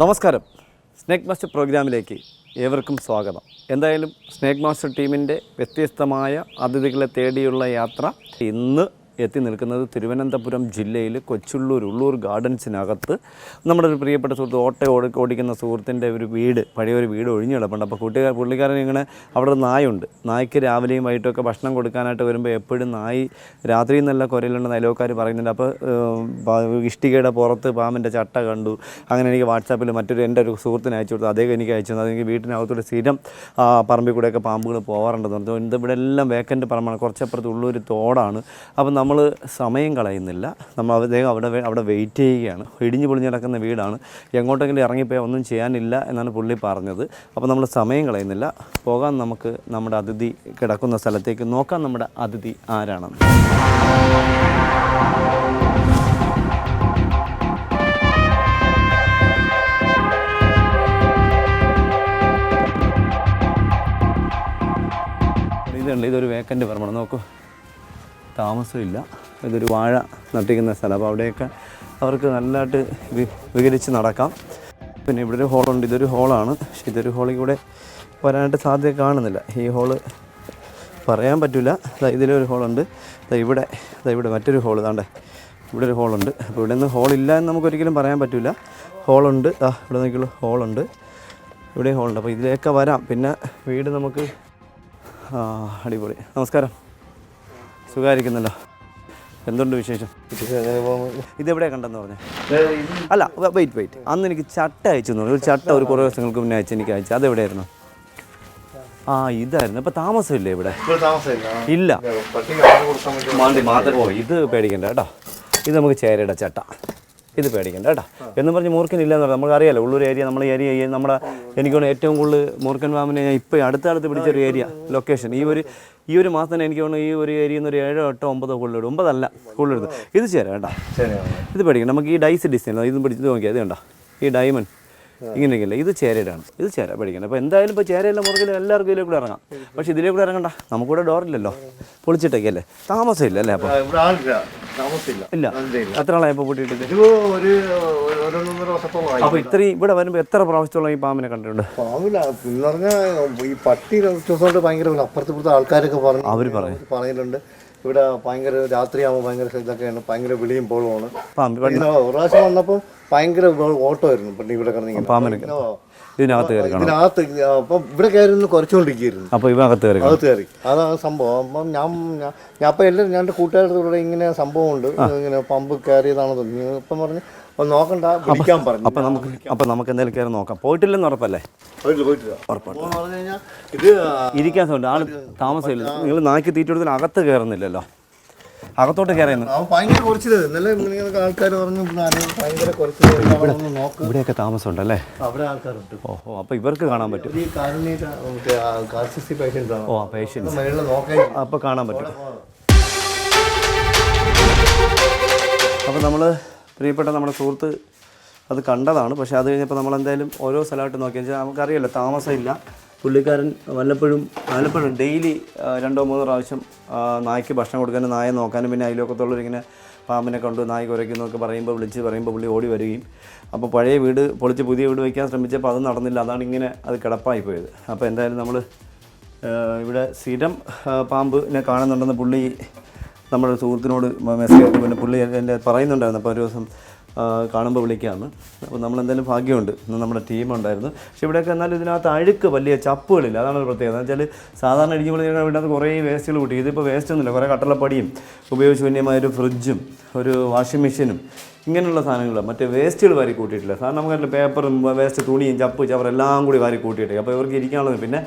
നമസ്കാരം. Snake master പ്രോഗ്രാമിലേക്ക് ഏവർക്കും സ്വാഗതം. എന്തായാലും സ്നേക് മാസ്റ്റർ ടീമിന്റെ വ്യത്യസ്തമായ അതിഥികളെ തേടിയുള്ള യാത്ര ഇന്ന് എത്തി നിൽക്കുന്നത് തിരുവനന്തപുരം ജില്ലയിൽ കൊച്ചുള്ളൂർ ഉള്ളൂർ ഗാർഡൻസിനകത്ത്. നമ്മുടെ ഒരു പ്രിയപ്പെട്ട സുഹൃത്ത് ഓട്ട ഓടി ഓടിക്കുന്ന സുഹൃത്തിന്റെ ഒരു വീട് പഴയ ഒരു വീട് ഒഴിഞ്ഞു കിടപ്പുണ്ട് അപ്പോൾ കൂട്ടുകാർ പുള്ളിക്കാരൻ ഇങ്ങനെ അവിടെ നായുണ്ട്. നായ്ക്ക് രാവിലെയും വൈകിട്ടൊക്കെ ഭക്ഷണം കൊടുക്കാനായിട്ട് വരുമ്പോൾ എപ്പോഴും നായി രാത്രിയിൽ നല്ല കുരയിലുണ്ടെന്ന് അയലോക്കാർ പറയുന്നുണ്ട്. അപ്പോൾ ഇഷ്ടികയുടെ പുറത്ത് പാമ്പിന്റെ ചട്ട കണ്ടു. അങ്ങനെ എനിക്ക് വാട്സാപ്പിൽ മറ്റൊരു എന്റെ ഒരു സുഹൃത്തിന് അയച്ചു കൊടുത്തു. അദ്ദേഹം എനിക്ക് അയച്ചു തന്നു. അതെനിക്ക് വീട്ടിനകത്തൂടെ സ്ഥിരം പറമ്പിൽ കൂടെയൊക്കെ പാമ്പുകൾ പോകാറുണ്ടെന്ന് പറഞ്ഞു. ഇത് ഇവിടെ എല്ലാം വേക്കന്റ് പറമ്പാണ്. കുറച്ചപ്പുറത്ത് ഉള്ളൊരു തോടാണ്. അപ്പം നമ്മൾ സമയം കളയുന്നില്ല. നമ്മൾ അദ്ദേഹം അവിടെ അവിടെ വെയിറ്റ് ചെയ്യുകയാണ്. ഇടിഞ്ഞു പൊളിഞ്ഞ് കിടക്കുന്ന വീടാണ്. എങ്ങോട്ടെങ്കിലും ഇറങ്ങിപ്പോയാൽ ഒന്നും ചെയ്യാനില്ല എന്നാണ് പുള്ളി പറഞ്ഞത്. അപ്പോൾ നമ്മൾ സമയം കളയുന്നില്ല. പോകാൻ നമുക്ക് നമ്മുടെ അതിഥി കിടക്കുന്ന സ്ഥലത്തേക്ക് നോക്കാം. നമ്മുടെ അതിഥി ആരാണെന്ന്. ഇതുണ്ട്. ഇതൊരു വേക്കന്റ് പറഞ്ഞു നോക്കൂ. താമസമില്ല. ഇതൊരു വാഴ നട്ടിക്കുന്ന സ്ഥലം. അപ്പോൾ അവിടെയൊക്കെ അവർക്ക് നല്ലതായിട്ട് വികരിച്ച് നടക്കാം. പിന്നെ ഇവിടെ ഒരു ഹോളുണ്ട് ഇതൊരു ഹോളാണ് പക്ഷെ ഇതൊരു ഹോളിൽ കൂടെ വരാനായിട്ട് സാധ്യത കാണുന്നില്ല. ഈ ഹോൾ പറയാൻ പറ്റില്ല ഇതിലൊരു ഹോളുണ്ട് ഇവിടെ ഇവിടെ മറ്റൊരു ഹോൾ ഇതാണ്ട് ഇവിടെ ഒരു ഹോളുണ്ട് അപ്പോൾ ഇവിടെ നിന്ന് ഹോളില്ല എന്ന് നമുക്കൊരിക്കലും പറയാൻ പറ്റില്ല ഹോളുണ്ട് ആ ഇവിടെ നിൽക്കുള്ള ഹോളുണ്ട് ഇവിടെ ഹോളുണ്ട് അപ്പോൾ ഇതിലേക്ക് വരാം. പിന്നെ വീട് നമുക്ക് അടിപൊളി. നമസ്കാരം. സുഖമായിരിക്കുന്നല്ലോ. എന്തുണ്ട് വിശേഷം? ഇതെവിടെ കണ്ടെന്ന് പറഞ്ഞു? അല്ല വെയിറ്റ് വെയിറ്റ് അന്ന് എനിക്ക് ചട്ട അയച്ചു എന്ന് ഒരു ചട്ട ഒരു കുറേ ദിവസങ്ങൾക്ക് മുന്നേ അയച്ചു എനിക്ക് അയച്ചു. അതെവിടെയായിരുന്നു? ആ ഇതായിരുന്നു. ഇപ്പൊ താമസമില്ലേ ഇവിടെ? ഇല്ല. ഓ ഇത് പേടിക്കണ്ട കേട്ടോ. ഇത് നമുക്ക് ചേരയുടെ ചട്ട. ഇത് പേടിക്കണ്ട കേട്ടോ. എന്ന് പറഞ്ഞ് മൂർഖനില്ല എന്ന് പറഞ്ഞാൽ നമുക്ക് അറിയാലോ. ഉള്ളൊരു ഏരിയ നമ്മളെ ഏരിയ നമ്മുടെ എനിക്കാണ് ഏറ്റവും കൂടുതൽ മൂർഖൻ വാമിനെ ഞാൻ ഇപ്പോൾ അടുത്ത പിടിച്ച പിടിച്ചൊരു ഏരിയ ലൊക്കേഷൻ ഈ ഒരു ഈ ഒരു മാസം തന്നെ എനിക്ക് തോന്നുന്നു ഈ ഒരു ഏരിയയിൽ നിന്ന് ഒരു ഏഴോ എട്ടോ ഒമ്പതോ കൂടുതലിടും ഒമ്പതല്ല കൂടുതലിടും ഇത് ചേരാം കേട്ടോ. ഇത് പഠിക്കണം. നമുക്ക് ഈ ഡൈസ് ഡിസൈൻ ഇത് പിടിച്ച് നോക്കിയാൽ ഇത് കണ്ടോ? ഈ ഡയമണ്ട് ഇങ്ങനെയൊക്കെയല്ലേ? ഇത് ചേരയിലാണ്. ഇത് ചേര പഠിക്കണം അപ്പോൾ എന്തായാലും ഇപ്പോൾ ചേരയില്ല മുറുകിൽ എല്ലാവർക്കും ഇതിലേ കൂടെ ഇറങ്ങാം. പക്ഷേ ഇതിലേ കൂടെ ഇറങ്ങണ്ട. നമുക്കിവിടെ ഡോറില്ലല്ലോ പൊളിച്ചിട്ടൊക്കെയല്ലേ താമസമില്ല അല്ലേ അപ്പോൾ ഇല്ല. എത്ര ആളായി ഇപ്പോൾ വർഷത്തോളമായി. അപ്പോൾ ഇത്രയും ഇവിടെ വരുമ്പോൾ എത്ര പ്രാവശ്യത്തോളം ഈ പാമ്പിനെ കണ്ടിട്ടുണ്ട്? പാമ്പില്ല. എന്ന് പറഞ്ഞാൽ ഈ പട്ടി ഭയങ്കര അപ്പുറത്തെ ആൾക്കാരൊക്കെ പറഞ്ഞു അവർ പറയും. പറഞ്ഞിട്ടുണ്ട്. ഇവിടെ ഭയങ്കര രാത്രിയാകുമ്പോൾ ഭയങ്കര ഇതൊക്കെയാണ് ഭയങ്കര വിളിയും പോളുമാണ് ഒരു പ്രാവശ്യം വന്നപ്പോൾ ഭയങ്കര ഓട്ടമായിരുന്നു പണ്ട് ഇവിടെ കിടന്നിങ്ങനെ പാമ്പിനൊക്കെ ഇതിനകത്ത് കയറി ഇതിനകത്ത് അപ്പം ഇവിടെ കയറി നിന്ന് കുറച്ചുകൊണ്ടിരിക്കുകയായിരുന്നു. അപ്പോൾ ഇവ അകത്ത് കയറി അകത്ത് കയറി. അതാണ് സംഭവം. അപ്പം ഞാൻ ഞാൻ അപ്പം എല്ലാവരും ഞാൻ എന്റെ കൂട്ടുകാരുടെ കൂടെ ഇങ്ങനെ സംഭവമുണ്ട്. ഇങ്ങനെ പമ്പ് കയറിയതാണെന്ന് തോന്നി ഇപ്പം പറഞ്ഞ് നോക്കണ്ട വിളിക്കാൻ പറഞ്ഞു അപ്പോൾ നമുക്ക് അപ്പോൾ നമുക്ക് എന്തെങ്കിലും കയറി നോക്കാം. പോയിട്ടില്ലെന്ന് ഉറപ്പല്ലേ? പോയിട്ടില്ല പോയിട്ടില്ല. ഉറപ്പാണ് എന്ന് പറഞ്ഞു കഴിഞ്ഞാൽ ഇത് ഇരിക്കാൻ ആൾ താമസമില്ല. നിങ്ങൾ നാക്കി തീറ്റ അകത്ത് കയറുന്നില്ലല്ലോ. അകത്തോട്ട് കയറിയെന്ന്. അവൻ ഭയങ്കര ഇന്നലെ ഇങ്ങനെ ആൾക്കാർ പറഞ്ഞു ഞാൻ ഭയങ്കര നോക്ക്. ഇവിടെയൊക്കെ താമസമുണ്ടല്ലേ? അവിടെ ആൾക്കാരുണ്ട്. ഓഹോ അപ്പൊ ഇവർക്ക് കാണാൻ പറ്റും. ഈ കാരുണ്യ ഓ പേഷ്യൻസ് അപ്പോൾ കാണാൻ പറ്റും. അപ്പൊ നമ്മൾ പ്രിയപ്പെട്ട നമ്മുടെ സുഹൃത്ത് അത് കണ്ടതാണ്. പക്ഷേ അത് കഴിഞ്ഞപ്പോൾ നമ്മൾ എന്തായാലും ഓരോ സ്ഥലമായിട്ട് നോക്കിയെന്ന് വെച്ചാൽ നമുക്കറിയാമല്ലോ താമസമില്ല. പുള്ളിക്കാരൻ വല്ലപ്പോഴും വല്ലപ്പോഴും ഡെയിലി രണ്ടോ മൂന്നോ പ്രാവശ്യം നായ്ക്ക് ഭക്ഷണം കൊടുക്കാനും നായ നോക്കാനും പിന്നെ അയലോക്കത്തുള്ളവരിങ്ങനെ പാമ്പിനെ കൊണ്ട് നായ് എന്നൊക്കെ പറയുമ്പോൾ വിളിച്ച് പറയുമ്പോൾ പുള്ളി ഓടി വരികയും. അപ്പോൾ പഴയ വീട് പൊളിച്ച് പുതിയ വീട് വയ്ക്കാൻ ശ്രമിച്ചപ്പോൾ അത് നടന്നില്ല. അതാണ് ഇങ്ങനെ അത് കിടപ്പായി പോയത്. അപ്പോൾ എന്തായാലും നമ്മൾ ഇവിടെ സ്ഥിരം പാമ്പിനെ കാണുന്നുണ്ടെന്ന് പുള്ളി നമ്മുടെ സുഹൃത്തിനോട് മെസ്സേജ് പിന്നെ പുള്ളി എന്റെ പറയുന്നുണ്ടായിരുന്നു. അപ്പോൾ ഒരു ദിവസം കാണുമ്പോൾ വിളിക്കാമെന്ന് അപ്പോൾ നമ്മൾ എന്തായാലും ഭാഗ്യമുണ്ട്. ഇന്ന് നമ്മുടെ ടീമുണ്ടായിരുന്നു. പക്ഷേ ഇവിടെയൊക്കെ എന്നാലും ഇതിനകത്ത് അഴുക്ക് വലിയ ചപ്പുകളില്ല. അതാണ് ഒരു പ്രത്യേകത. എന്ന് വെച്ചാൽ സാധാരണ ഇവിടെ വീടിനകത്ത് കുറേ വേസ്റ്റുകൾ കൂട്ടി. ഇതിപ്പോൾ വേസ്റ്റ് ഒന്നുമില്ല. കുറേ കട്ടളപ്പടിയും ഉപയോഗശൂന്യമായ ഒരു ഫ്രിഡ്ജും ഒരു വാഷിംഗ് മെഷീനും ഇങ്ങനെയുള്ള സാധനങ്ങൾ മറ്റേ വേസ്റ്റുകൾ വാരി കൂട്ടിയിട്ടില്ല. സാധാരണ നമുക്കറിയില്ല പേപ്പറും വേസ്റ്റ് തുണിയും ചപ്പ് ചവർ എല്ലാം കൂടി വാരി കൂട്ടിയിട്ട്. അപ്പോൾ ഇവർക്ക് ഇരിക്കാനുള്ളത് പിന്നെ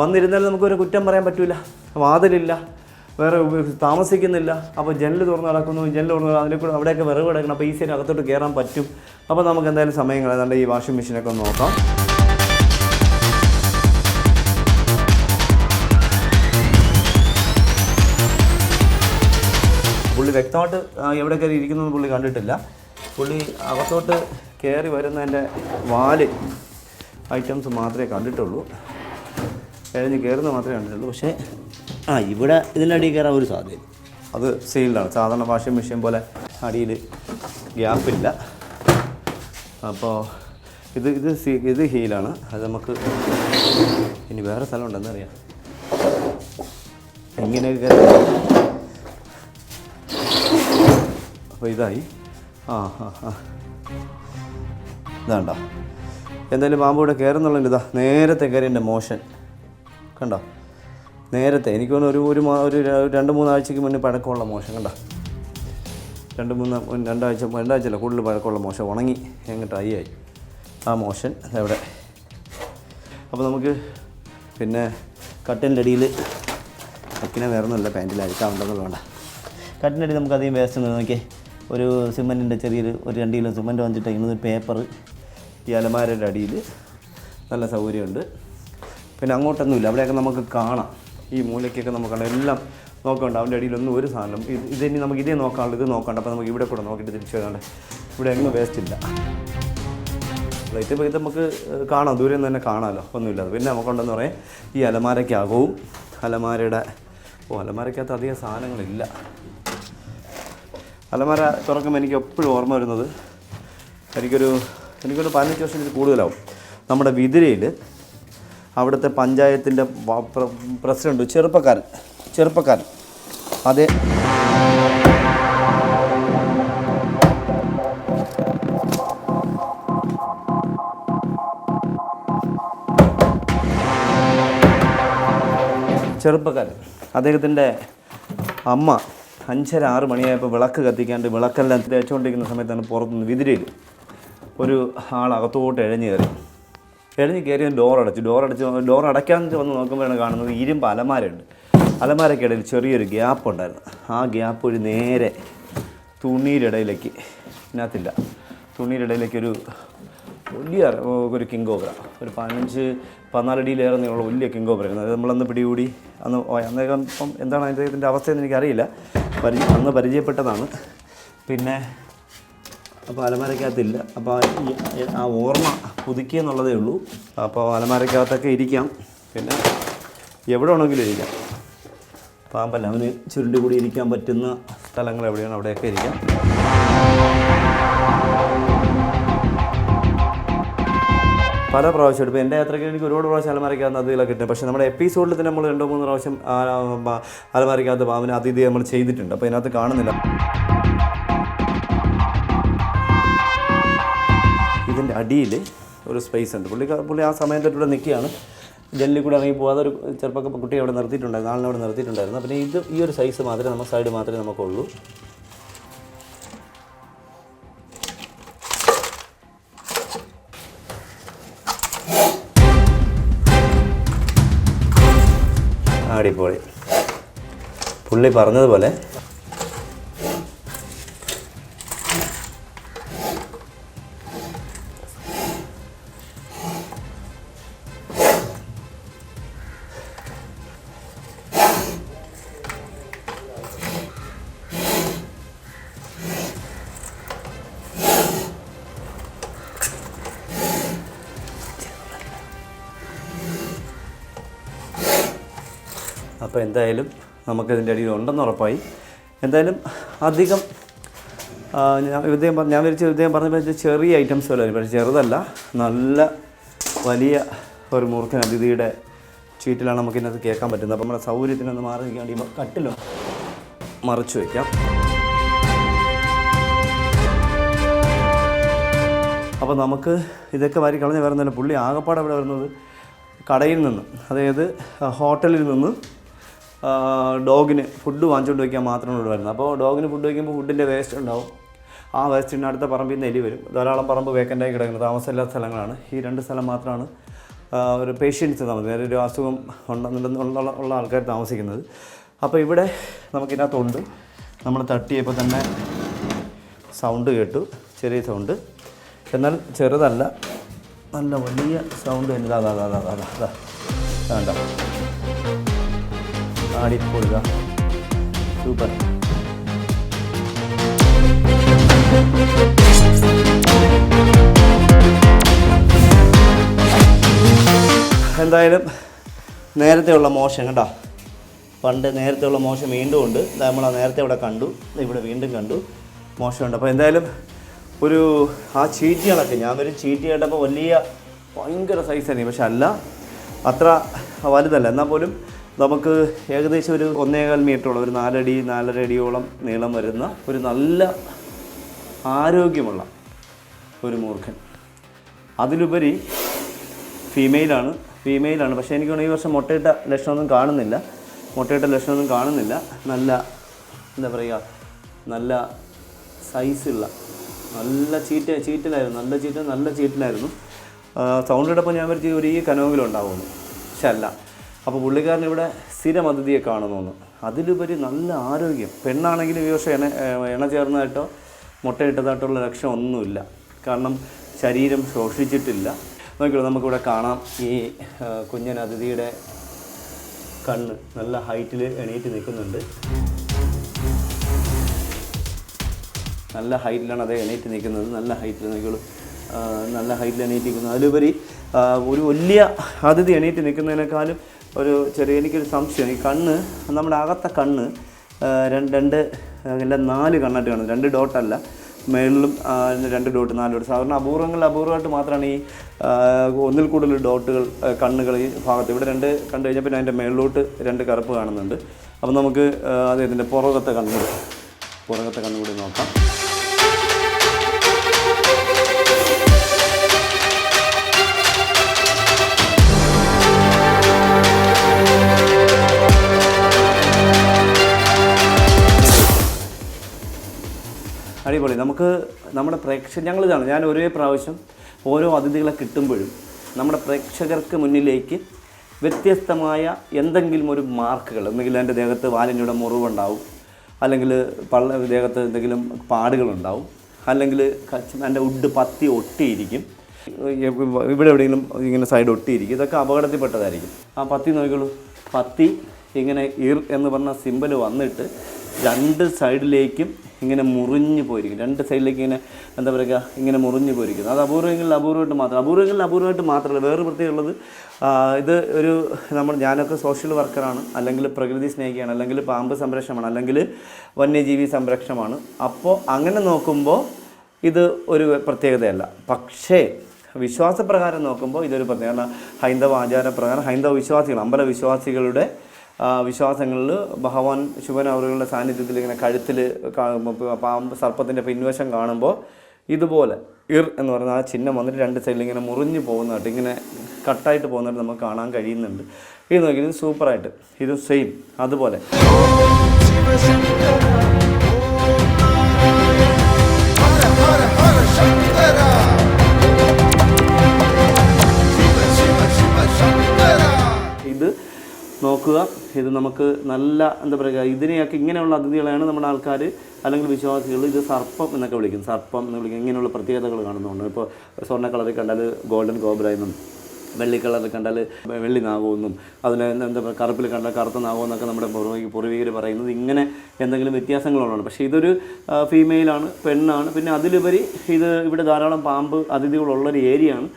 വന്നിരുന്നാലും നമുക്കൊരു കുറ്റം പറയാൻ പറ്റില്ല വാതിലില്ല. വേറെ താമസിക്കുന്നില്ല. അപ്പോൾ ജനൽ തുറന്ന് നടക്കുന്നു. ജനൽ തുറന്ന് അതിൽ കൂടെ അവിടെയൊക്കെ വിറവ് കിടക്കണം. അപ്പോൾ ഈസിയായിട്ട് അകത്തോട്ട് കയറാൻ പറ്റും. അപ്പോൾ നമുക്ക് എന്തായാലും സമയം കളയാതെ ഈ വാഷിംഗ് മെഷീനൊക്കെ ഒന്ന് നോക്കാം. പുള്ളി വ്യക്തമായിട്ട് എവിടെ കയറി ഇരിക്കുന്നതെന്ന് പുള്ളി കണ്ടിട്ടില്ല. പുള്ളി അകത്തോട്ട് കയറി വരുന്നതിന്റെ വാൽ ഐറ്റംസ് മാത്രമേ കണ്ടിട്ടുള്ളൂ. കഴിഞ്ഞ് കയറുന്നത് മാത്രമേ കണ്ടിട്ടുള്ളൂ. പക്ഷേ ആ ഇവിടെ ഇതിന്റെ അടിയിൽ കയറാൻ ഒരു സാധ്യത അത് സീൽഡാണ്. സാധാരണ വാഷിംഗ് മെഷീൻ പോലെ അടിയിൽ ഗ്യാപ്പില്ല. അപ്പോൾ ഇത് ഇത് സീ ഇത് ഹീലാണ്. അത് നമുക്ക് ഇനി വേറെ സ്ഥലം ഉണ്ടെന്നറിയാം ഇങ്ങനെയൊക്കെ അപ്പോൾ ഇതായി. ആ ആ ആ. ഇതാണ്ടോ. എന്തായാലും പാമ്പ് ഇവിടെ കയറുന്നുള്ളതാ ഇതാ നേരത്തെ കയറി എന്റെ മോഷൻ. കണ്ടോ? നേരത്തെ എനിക്ക് തോന്നുന്നു ഒരു ഒരു രണ്ട് മൂന്നാഴ്ചയ്ക്ക് മുന്നേ പഴക്കമുള്ള മോശം കണ്ട? രണ്ട് മൂന്ന് രണ്ടാഴ്ച രണ്ടാഴ്ചയല്ല കൂടുതൽ പഴക്കമുള്ള മോശം ഉണങ്ങി എങ്ങ് ഡ്രൈ ആയി. ആ മോശൻ അവിടെ അപ്പോൾ നമുക്ക് പിന്നെ കട്ടിന്റെ അടിയിൽ കട്ടിനെ വേറെ ഒന്നുമില്ല പാന്റിൽ അഴുക്കാവുണ്ടെന്നുള്ള വേണ്ട കട്ടിന്റെ അടിയിൽ നമുക്ക് അധികം വേസ്റ്റ് നോക്കിയേ ഒരു സിമന്റിന്റെ ചെറിയൊരു ഒരു രണ്ട് കിലോ സിമന്റ് വന്നിട്ട് ഇങ്ങനെ പേപ്പർ ഈ അലമാരയുടെ അടിയിൽ നല്ല സൗകര്യമുണ്ട്. പിന്നെ അങ്ങോട്ടൊന്നുമില്ല അവിടെയൊക്കെ നമുക്ക് കാണാം. ഈ മൂലയ്ക്കൊക്കെ നമുക്ക് കാണാം എല്ലാം നോക്കണ്ട അവന്റെ അടിയിലൊന്നും ഒരു സാധനം ഇത് ഇനി നമുക്ക് ഇതേ നോക്കാനുള്ളൂ ഇത് നോക്കണ്ട. അപ്പോൾ നമുക്ക് ഇവിടെ കൂടെ നോക്കിയിട്ട് തിരിച്ചു വരാണ്ട് ഇവിടെ എങ്ങും വേസ്റ്റ് ഇല്ല. പ്ലേറ്റ് ഇപ്പോൾ നമുക്ക് കാണാം. ദൂരെ നിന്ന് തന്നെ കാണാമല്ലോ. ഒന്നുമില്ല പിന്നെ നമുക്കുണ്ടെന്ന് പറയാം ഈ അലമാരയ്ക്കകവും അലമാരയുടെ ഓ അലമാരയ്ക്കകത്ത് അധികം സാധനങ്ങളില്ല. അലമാര തുറക്കുമ്പോൾ എനിക്ക് എപ്പോഴും ഓർമ്മ വരുന്നത് എനിക്കൊരു എനിക്കൊരു പതിനഞ്ച് വർഷം കൂടുതലാവും. നമ്മുടെ വിതിരയിൽ അവിടുത്തെ പഞ്ചായത്തിന്റെ പ്രസിഡന്റ് ചെറുപ്പക്കാരൻ ചെറുപ്പക്കാരൻ. അതേ. ചെറുപ്പക്കാരൻ. അദ്ദേഹത്തിന്റെ അമ്മ അഞ്ചര ആറ് മണിയായപ്പോൾ വിളക്ക് കത്തിക്കാണ്ട് വിളക്കെല്ലാം തേച്ചുകൊണ്ടിരിക്കുന്ന സമയത്താണ് പുറത്തുനിന്ന് വിതിരയിൽ ഒരു ആൾ അകത്തോട്ട് എഴഞ്ഞു കയറി. എഴഞ്ഞ് കയറി ഡോർ അടച്ചു. ഡോർ അടച്ച് ഡോർ അടയ്ക്കാൻ വന്ന് നോക്കുമ്പോഴാണ് കാണുന്നത് ഇരുമ്പ് അലമാരയുണ്ട്. അലമാരയ്ക്കിടയിൽ ചെറിയൊരു ഗ്യാപ്പ് ഉണ്ടായിരുന്നു. ആ ഗ്യാപ്പ് ഒരു നേരെ തുണിയുടെ ഇടയിലേക്ക് ഇതിനകത്തില്ല. തുണിയുടെ ഇടയിലേക്ക് ഒരു വലിയ ഒരു കിങ് കോബ്ര ഒരു പതിനഞ്ച് പതിനാലടിയിലേറെ നീളമുള്ള വലിയ കിങ് കോബ്ര ആയിരുന്നു. അത് നമ്മളന്ന് പിടികൂടി. അന്ന് അന്നേരം ഇപ്പം എന്താണ് അതിന്റെ അവസ്ഥയെന്ന് എനിക്കറിയില്ല. പരിചയ അന്ന് പരിചയപ്പെട്ടതാണ്. പിന്നെ അപ്പോൾ അലമാരക്കകത്തില്ല. അപ്പോൾ ആ ഓർമ്മ പുതുക്കി എന്നുള്ളതേ ഉള്ളൂ. അപ്പോൾ അലമാരക്കകത്തൊക്കെ ഇരിക്കാം. പിന്നെ എവിടെ വേണമെങ്കിലും ഇരിക്കാം. പാമ്പല്ല അവന് ചുരുണ്ടി കൂടി ഇരിക്കാൻ പറ്റുന്ന സ്ഥലങ്ങൾ എവിടെയാണ്? അവിടെയൊക്കെ ഇരിക്കാം. പല പ്രാവശ്യം ഇപ്പോൾ എന്റെ യാത്രയ്ക്ക് എനിക്ക് ഒരുപാട് പ്രാവശ്യം അലമാരയ്ക്കകത്ത് അതിലൊക്കെ കിട്ടും പക്ഷേ നമ്മുടെ എപ്പിസോഡിൽ തന്നെ നമ്മൾ രണ്ടോ മൂന്ന് പ്രാവശ്യം അലമാരയ്ക്കകത്ത് പാമ്പിന് അതിഥി നമ്മൾ ചെയ്തിട്ടുണ്ട്. അപ്പോൾ ഇതിനകത്ത് കാണുന്നില്ല. ഇതിന്റെ അടിയിൽ ഒരു സ്പേസ് ഉണ്ട്. പുള്ളി പുള്ളി ആ സമയത്ത് ഇവിടെ നിൽക്കുകയാണ്. ജനലിൽ കൂടെ ഇറങ്ങി പോകാതെ ഒരു ചെറുപ്പക്ക കുട്ടി അവിടെ നിർത്തിയിട്ടുണ്ടായിരുന്നു. ആളിനെ അവിടെ നിർത്തിയിട്ടുണ്ടായിരുന്നു. പിന്നെ ഇത് ഈ ഒരു സൈസ് മാത്രമേ നമുക്ക് സൈഡ് മാത്രമേ നമുക്കുള്ളൂ. അടിപൊളി പുള്ളി പറഞ്ഞതുപോലെ അപ്പോൾ എന്തായാലും നമുക്കിതിന്റെ അടിയിൽ ഉണ്ടെന്ന് ഉറപ്പായി. എന്തായാലും അധികം ഞാൻ ഇദ്ദേഹം പറഞ്ഞ- ഞാൻ വിളിച്ച ഇദ്ദേഹം പറഞ്ഞപ്പോൾ ചെറിയ ഐറ്റംസ് വല്ല പക്ഷേ ചെറുതല്ല നല്ല വലിയ ഒരു മൂർഖൻ അതിഥിയുടെ ചീറ്റിലാണ് നമുക്ക് ഇതിനകത്ത് കേൾക്കാൻ പറ്റുന്നത്. അപ്പോൾ നമ്മുടെ സൗകര്യത്തിനൊന്ന് മാറി നിൽക്കാൻ വേണ്ടി കട്ടിലോ മറച്ചു വയ്ക്കാം. അപ്പോൾ നമുക്ക് ഇതൊക്കെ വാരി കളഞ്ഞ് വരുന്നില്ല പുള്ളി ആകപ്പാടെ ഇവിടെ വരുന്നത് കടയിൽ നിന്ന് അതായത് ഹോട്ടലിൽ നിന്ന് ഡോഗിന് ഫുഡ് വാങ്ങിച്ചുകൊണ്ട് വയ്ക്കാൻ മാത്രമാണ് ഇവിടെ വരുന്നത് അപ്പോൾ ഡോഗിന് ഫുഡ് വയ്ക്കുമ്പോൾ ഫുഡിന്റെ വേസ്റ്റ് ഉണ്ടാവും. ആ വേസ്റ്റിന്റെ അടുത്ത പറമ്പിൽ നിന്ന് എലി വരും. ധാരാളം പറമ്പ് വേക്കന്റായി കിടക്കുന്നത് താമസമില്ലാത്ത സ്ഥലങ്ങളാണ്. ഈ രണ്ട് സ്ഥലം മാത്രമാണ് ഒരു പേഷ്യൻസ് താമസം വേറെ ഒരു അസുഖം ഉണ്ടെന്നുള്ള ഉള്ള ആൾക്കാർ താമസിക്കുന്നത്. അപ്പോൾ ഇവിടെ നമുക്കിതിനകത്തുണ്ട്. നമ്മൾ തട്ടിയപ്പോൾ തന്നെ സൗണ്ട് കേട്ടു. ചെറിയ സൗണ്ട് എന്നാൽ ചെറുതല്ല. നല്ല വലിയ സൗണ്ട് തന്നെ. അതാ അതാ അതാ അതാ അതാ വേണ്ട ആടിപ്പോഴുക സൂപ്പർ. എന്തായാലും നേരത്തെയുള്ള മോശം കണ്ടോ? പണ്ട് നേരത്തെയുള്ള മോശം വീണ്ടും ഉണ്ട്. നമ്മൾ നേരത്തെ ഇവിടെ കണ്ടു. ഇവിടെ വീണ്ടും കണ്ടു. മോശമുണ്ട് അപ്പോൾ എന്തായാലും ഒരു ആ ചീറ്റികളൊക്കെ ഞാൻ ഒരു ചീറ്റി കേട്ടപ്പോൾ വലിയ ഭയങ്കര സൈസായിരുന്നു പക്ഷെ അല്ല അത്ര വലുതല്ല. എന്നാൽ പോലും നമുക്ക് ഏകദേശം ഒരു ഒന്നേകാൽ മീറ്ററോളം ഒരു നാലടി നാലര അടിയോളം നീളം വരുന്ന ഒരു നല്ല ആരോഗ്യമുള്ള ഒരു മൂർഖൻ. അതിലുപരി ഫീമെയിലാണ് ഫീമെയിലാണ് പക്ഷേ എനിക്ക് ഈ വർഷം മുട്ടയിട്ട ലക്ഷണമൊന്നും കാണുന്നില്ല. മുട്ടയിട്ട ലക്ഷണമൊന്നും കാണുന്നില്ല. നല്ല എന്താ പറയുക നല്ല സൈസുള്ള നല്ല ചീറ്റ ചീറ്റലായിരുന്നു നല്ല ചീറ്റ നല്ല ചീറ്റലായിരുന്നു. സൗണ്ട് ഞാൻ വരച്ച് ഒരു ഈ കനോവിലുണ്ടാവുന്നു പക്ഷെ അല്ല. അപ്പോൾ പുള്ളിക്കാരൻ ഇവിടെ സ്ഥിരം അതിഥിയെ കാണുന്നു അതിലുപരി നല്ല ആരോഗ്യം. പെണ്ണാണെങ്കിലും ഈ വർഷം എണ എണ ചേർന്നതായിട്ടോ മുട്ടയിട്ടതായിട്ടുള്ള ലക്ഷ്യം ഒന്നുമില്ല. കാരണം ശരീരം ശോഷിച്ചിട്ടില്ല. നോക്കിയോ നമുക്കിവിടെ കാണാം ഈ കുഞ്ഞൻ അതിഥിയുടെ കണ്ണ് നല്ല ഹൈറ്റിൽ എണീറ്റ് നിൽക്കുന്നുണ്ട്. നല്ല ഹൈറ്റിലാണ് അതേ എണീറ്റ് നിൽക്കുന്നത്. നല്ല ഹൈറ്റിൽ നിൽക്കുള്ളൂ നല്ല ഹൈറ്റിൽ എണീറ്റ് നിൽക്കുന്നത് അതിലുപരി ഒരു വലിയ അതിഥി എണീറ്റ് നിൽക്കുന്നതിനേക്കാളും ഒരു ചെറിയ എനിക്കൊരു സംശയം. ഈ കണ്ണ് നമ്മുടെ അകത്തെ കണ്ണ് രണ്ട് രണ്ട് അല്ല നാല് കണ്ണായിട്ട് കാണും. രണ്ട് ഡോട്ടല്ല മേളിലും രണ്ട് ഡോട്ട് നാല് ഡോട്ട്. സാധാരണ അപൂർവങ്ങളിൽ അപൂർവമായിട്ട് മാത്രമാണ് ഈ ഒന്നിൽ കൂടുതൽ ഡോട്ടുകൾ കണ്ണുകൾ ഈ ഭാഗത്ത്. ഇവിടെ രണ്ട് കണ്ടു കഴിഞ്ഞാൽ പിന്നെ അതിന്റെ മേളിലോട്ട് രണ്ട് കറുപ്പ് കാണുന്നുണ്ട്. അപ്പം നമുക്ക് ഇതിന്റെ പുറകത്തെ കണ്ണുകൾ പുറകത്തെ കണ്ണുകൂടി നോക്കാം. അടിപൊളി. നമുക്ക് നമ്മുടെ പ്രേക്ഷക ഞങ്ങളിതാണ് ഞാൻ ഒരേ പ്രാവശ്യം ഓരോ അതിഥികളെ കിട്ടുമ്പോഴും നമ്മുടെ പ്രേക്ഷകർക്ക് മുന്നിലേക്ക് വ്യത്യസ്തമായ എന്തെങ്കിലും ഒരു മാർക്കുകൾ എന്തെങ്കിലും എന്റെ ദേഹത്ത് വാലിന്റെ മുറിവുണ്ടാവും അല്ലെങ്കിൽ പള്ള ദേഹത്ത് എന്തെങ്കിലും പാടുകളുണ്ടാവും അല്ലെങ്കിൽ എന്റെ ഉഡ് പത്തി ഒട്ടിയിരിക്കും ഇവിടെ എവിടെയെങ്കിലും ഇങ്ങനെ സൈഡ് ഒട്ടിയിരിക്കും ഇതൊക്കെ അപകടത്തിൽപ്പെട്ടതായിരിക്കും. ആ പത്തി നോക്കിക്കോളൂ. പത്തി ഇങ്ങനെ ഇർ എന്ന് പറഞ്ഞ സിമ്പൽ വന്നിട്ട് രണ്ട് സൈഡിലേക്കും ഇങ്ങനെ മുറിഞ്ഞു പോയിരിക്കും രണ്ട് സൈഡിലേക്ക് ഇങ്ങനെ എന്താ പറയുക ഇങ്ങനെ മുറിഞ്ഞു പോയിരിക്കുന്നു. അത് അപൂർവങ്ങളിൽ അപൂർവമായിട്ട് മാത്രം അപൂർവങ്ങളിൽ അപൂർവമായിട്ട് മാത്രമല്ല വേറെ പ്രത്യേകമുള്ളത് ഇത് ഒരു നമ്മൾ ഞാനൊക്കെ സോഷ്യൽ വർക്കറാണ് അല്ലെങ്കിൽ പ്രകൃതി സ്നേഹിയാണ് അല്ലെങ്കിൽ പാമ്പ് സംരക്ഷണമാണ് അല്ലെങ്കിൽ വന്യജീവി സംരക്ഷണമാണ്. അപ്പോൾ അങ്ങനെ നോക്കുമ്പോൾ ഇത് ഒരു പ്രത്യേകതയല്ല. പക്ഷേ വിശ്വാസപ്രകാരം നോക്കുമ്പോൾ ഇതൊരു പ്രത്യേകത. ഹൈന്ദവ ആചാരപ്രകാരം ഹൈന്ദവ വിശ്വാസികൾ അമ്പല വിശ്വാസികളുടെ വിശ്വാസങ്ങളിൽ ഭഗവാൻ ശിവൻ അവരുടെ സാന്നിധ്യത്തിൽ ഇങ്ങനെ കഴുത്തിൽ പാമ്പ് സർപ്പത്തിന്റെ പിൻവശം കാണുമ്പോൾ ഇതുപോലെ ഇർ എന്ന് പറഞ്ഞാൽ ആ ചിഹ്നം വന്നിട്ട് രണ്ട് സൈഡിൽ ഇങ്ങനെ മുറിഞ്ഞു പോകുന്നതായിട്ട് ഇങ്ങനെ കട്ടായിട്ട് പോകുന്നതായിട്ട് നമുക്ക് കാണാൻ കഴിയുന്നുണ്ട്. ഇത് നോക്കി സൂപ്പറായിട്ട് ഇത് സെയിം അതുപോലെ. നോക്കുക. ഇത് നമുക്ക് നല്ല എന്താ പറയുക ഇതിനെയൊക്കെ ഇങ്ങനെയുള്ള അതിഥികളെയാണ് നമ്മുടെ ആൾക്കാർ അല്ലെങ്കിൽ വിശ്വാസികൾ ഇത് സർപ്പം എന്നൊക്കെ വിളിക്കും. സർപ്പം എന്ന് വിളിക്കും. ഇങ്ങനെയുള്ള പ്രത്യേകതകൾ കാണുന്നുണ്ട്. ഇപ്പോൾ സ്വർണ കളറിൽ കണ്ടാൽ ഗോൾഡൻ കോബ്ര എന്നും വെള്ളി കളറിൽ കണ്ടാൽ വെള്ളി നാഗമെന്നും അതിന് എന്താ പറയുക കറുപ്പിൽ കണ്ടാൽ കറുത്ത നാഗമെന്നൊക്കെ നമ്മുടെ പൂർവിക പൂർവികർ പറയുന്നത് ഇങ്ങനെ എന്തെങ്കിലും വ്യത്യാസങ്ങളുള്ളതാണ്. പക്ഷേ ഇതൊരു ഫീമെയിലാണ് പെണ്ണാണ്. പിന്നെ അതിലുപരി ഇത് ഇവിടെ ധാരാളം പാമ്പ് അതിഥികളുള്ളൊരു ഏരിയയാണ്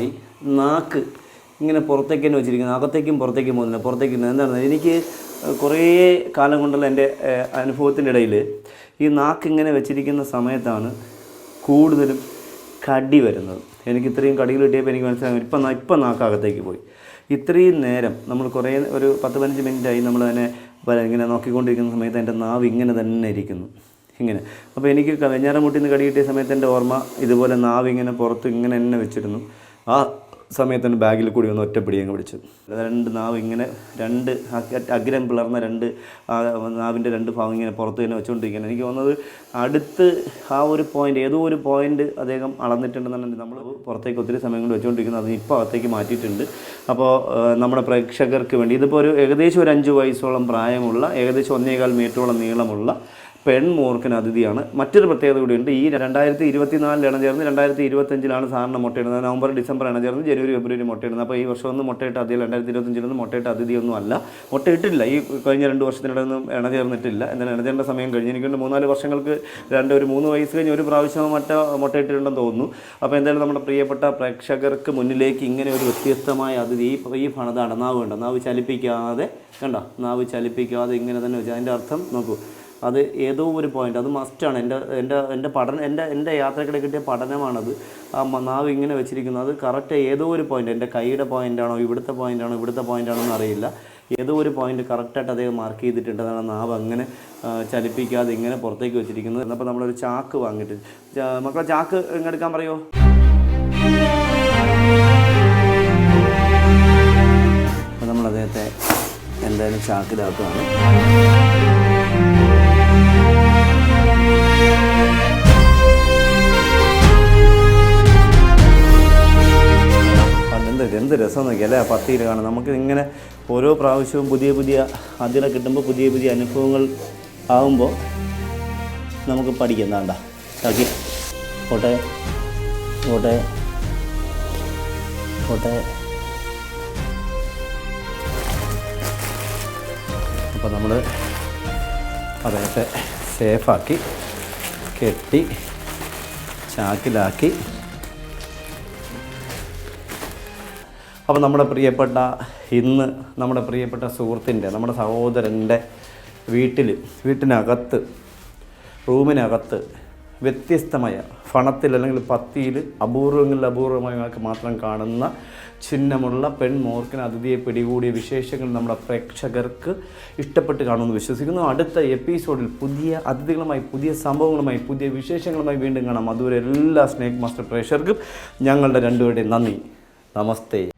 നേരമായി നാക്ക് ഇങ്ങനെ പുറത്തേക്ക് തന്നെ വെച്ചിരിക്കുന്നത് അകത്തേക്കും പുറത്തേക്കും പോകുന്നില്ല. പുറത്തേക്ക് എന്താണ്? എനിക്ക് കുറേ കാലം കൊണ്ടുള്ള എന്റെ അനുഭവത്തിന്റെ ഇടയിൽ ഈ നാക്ക് ഇങ്ങനെ വെച്ചിരിക്കുന്ന സമയത്താണ് കൂടുതലും കടി വരുന്നത്. എനിക്ക് ഇത്രയും കടികൾ കിട്ടിയപ്പോൾ എനിക്ക് മനസ്സിലാകും ഇപ്പം ഇപ്പം നാക്ക് അകത്തേക്ക് പോയി. ഇത്രയും നേരം നമ്മൾ കുറേ ഒരു പത്ത് പതിനഞ്ച് മിനിറ്റായി നമ്മൾ അതിനെ ഇങ്ങനെ നോക്കിക്കൊണ്ടിരിക്കുന്ന സമയത്ത് എന്റെ നാവ് ഇങ്ങനെ തന്നെ ഇരിക്കുന്നു. ഇങ്ങനെ. അപ്പോൾ എനിക്ക് വെഞ്ഞാറമുട്ടിൽ നിന്ന് കടി കിട്ടിയ സമയത്ത് എന്റെ ഓർമ്മ ഇതുപോലെ നാവ് ഇങ്ങനെ പുറത്ത് ഇങ്ങനെ തന്നെ വെച്ചിരുന്നു. ആ സമയത്ത് തന്നെ ബാഗിൽ കൂടി ഒന്ന് ഒറ്റപ്പിടി അങ്ങ് പിടിച്ചു. രണ്ട് നാവ് ഇങ്ങനെ രണ്ട് അഗ്ര- പിളർന്ന രണ്ട് നാവിന്റെ രണ്ട് ഭാഗം ഇങ്ങനെ പുറത്ത് തന്നെ വെച്ചുകൊണ്ടിരിക്കുകയാണ്. എനിക്ക് തോന്നുന്നത് അടുത്ത് ആ ഒരു പോയിന്റ് ഏതോ ഒരു പോയിന്റ് അദ്ദേഹം അളന്നിട്ടുണ്ടെന്നുണ്ടെങ്കിൽ നമ്മൾ പുറത്തേക്ക് ഒത്തിരി സമയം കൊണ്ട് വെച്ചുകൊണ്ടിരിക്കുന്നത്. അത് ഇപ്പോൾ അകത്തേക്ക് മാറ്റിയിട്ടുണ്ട്. അപ്പോൾ നമ്മുടെ പ്രേക്ഷകർക്ക് വേണ്ടി. ഇതിപ്പോൾ ഒരു ഏകദേശം ഒരു അഞ്ച് വയസ്സോളം പ്രായമുള്ള ഏകദേശം ഒന്നേകാൽ മീറ്ററോളം നീളമുള്ള പെൺമൂർഖൻ അതിഥിയാണ് മറ്റൊരു പ്രത്യേകത കൂടിയുണ്ട് ഈ രണ്ടായിരത്തി ഇരുപത്തിനാലിൽ ഇണചേർന്ന് രണ്ടായിരത്തി ഇരുപത്തഞ്ചിലാണ് സാറിന് മുട്ടയിടുന്നത്. നവംബർ ഡിസംബർ ഇണചേർന്ന് ജനുവരി ഫെബ്രുവരി മുട്ടയിടുന്നത്. അപ്പോൾ ഈ വർഷമൊന്നും മുട്ടയിട്ട് അതിഥി രണ്ടായിരത്തി ഇരുപത്തഞ്ചിലൊന്നും മുട്ടയിട്ട് അതിഥിയൊന്നും അല്ല. മുട്ടയിട്ടില്ല. ഈ കഴിഞ്ഞ രണ്ട് വർഷത്തിനിടയൊന്നും ഇണചേർന്നിട്ടില്ല. എന്നാൽ ഇണചേരേണ്ട സമയം കഴിഞ്ഞ്. എനിക്കൊണ്ട് മൂന്നാൽ വർഷങ്ങൾക്ക് രണ്ട് ഒരു മൂന്ന് വയസ്സ് കഴിഞ്ഞ് ഒരു പ്രാവശ്യം മറ്റ മുട്ടയിട്ടിട്ടുണ്ടെന്ന് തോന്നുന്നു. അപ്പോൾ എന്തായാലും നമ്മുടെ പ്രിയപ്പെട്ട പ്രേക്ഷകർക്ക് മുന്നിലേക്ക് ഇങ്ങനെ ഒരു വ്യത്യസ്തമായ അതിഥി ഈ ഈ ഫണതാണ് നാവ് കണ്ടോ? നാവ് ചലിപ്പിക്കാതെ കണ്ടോ? നാവ് ചലിപ്പിക്കാതെ ഇങ്ങനെ തന്നെ വെച്ചാൽ അതിന്റെ അർത്ഥം നോക്കൂ. അത് ഏതോ ഒരു പോയിന്റ് അത് മസ്റ്റാണ് എന്റെ എന്റെ എന്റെ പഠനം എന്റെ എന്റെ യാത്രക്കിടെ കിട്ടിയ പഠനമാണത്. ആ നാവ് ഇങ്ങനെ വെച്ചിരിക്കുന്നത് അത് കറക്റ്റ് ഏതോ ഒരു പോയിന്റ് എന്റെ കൈയുടെ പോയിന്റാണോ ഇവിടുത്തെ പോയിന്റ് ആണോ ഇവിടുത്തെ പോയിന്റ് ആണോ എന്ന് അറിയില്ല. ഏതോ ഒരു പോയിന്റ് കറക്റ്റായിട്ട് അദ്ദേഹം മാർക്ക് ചെയ്തിട്ടുണ്ട്. നാവ് അങ്ങനെ ചലിപ്പിക്കാതെ ഇങ്ങനെ പുറത്തേക്ക് വെച്ചിരിക്കുന്നത്. എന്നപ്പോൾ നമ്മളൊരു ചാക്ക് വാങ്ങിയിട്ട്. മക്കളെ ചാക്ക് ഇങ്ങെടുക്കാൻ പറയുമോ അപ്പോൾ നമ്മൾ അദ്ദേഹത്തെ എന്തായാലും ചാക്കിലാക്കുകയാണ്. എന്ത് എന്ത് രസം നോക്കിയല്ലേ ആ പത്തിയിൽ കാണാം. നമുക്ക് ഇങ്ങനെ ഓരോ പ്രാവശ്യവും പുതിയ പുതിയ അതിനെ കിട്ടുമ്പോൾ പുതിയ പുതിയ അനുഭവങ്ങൾ ആകുമ്പോൾ നമുക്ക് പഠിക്കാം. വേണ്ട ചാക്കി പോട്ടെ. പോട്ടെ. പോട്ടെ. അപ്പോൾ നമ്മൾ അദ്ദേഹത്തെ സേഫാക്കി കെട്ടി ചാക്കിലാക്കി അപ്പോൾ നമ്മുടെ പ്രിയപ്പെട്ട ഇന്ന് നമ്മുടെ പ്രിയപ്പെട്ട സുഹൃത്തിന്റെ നമ്മുടെ സഹോദരന്റെ വീട്ടിൽ വീട്ടിനകത്ത് റൂമിനകത്ത് വ്യത്യസ്തമായ ഫണത്തിൽ അല്ലെങ്കിൽ പത്തിയിൽ അപൂർവങ്ങളിൽ അപൂർവമായ മാത്രം കാണുന്ന ചിഹ്നമുള്ള പെൺമോർക്കിന് അതിഥിയെ പിടികൂടിയ വിശേഷങ്ങൾ നമ്മുടെ പ്രേക്ഷകർക്ക് ഇഷ്ടപ്പെട്ട് കാണുമെന്ന് വിശ്വസിക്കുന്നു. അടുത്ത എപ്പിസോഡിൽ പുതിയ അതിഥികളുമായി പുതിയ സംഭവങ്ങളുമായി പുതിയ വിശേഷങ്ങളുമായി വീണ്ടും കാണാം. അതുവരെ എല്ലാ സ്നേക് മാസ്റ്റർ പ്രേക്ഷകർക്കും ഞങ്ങളുടെ രണ്ടുപേരുടെയും നന്ദി. നമസ്തേ.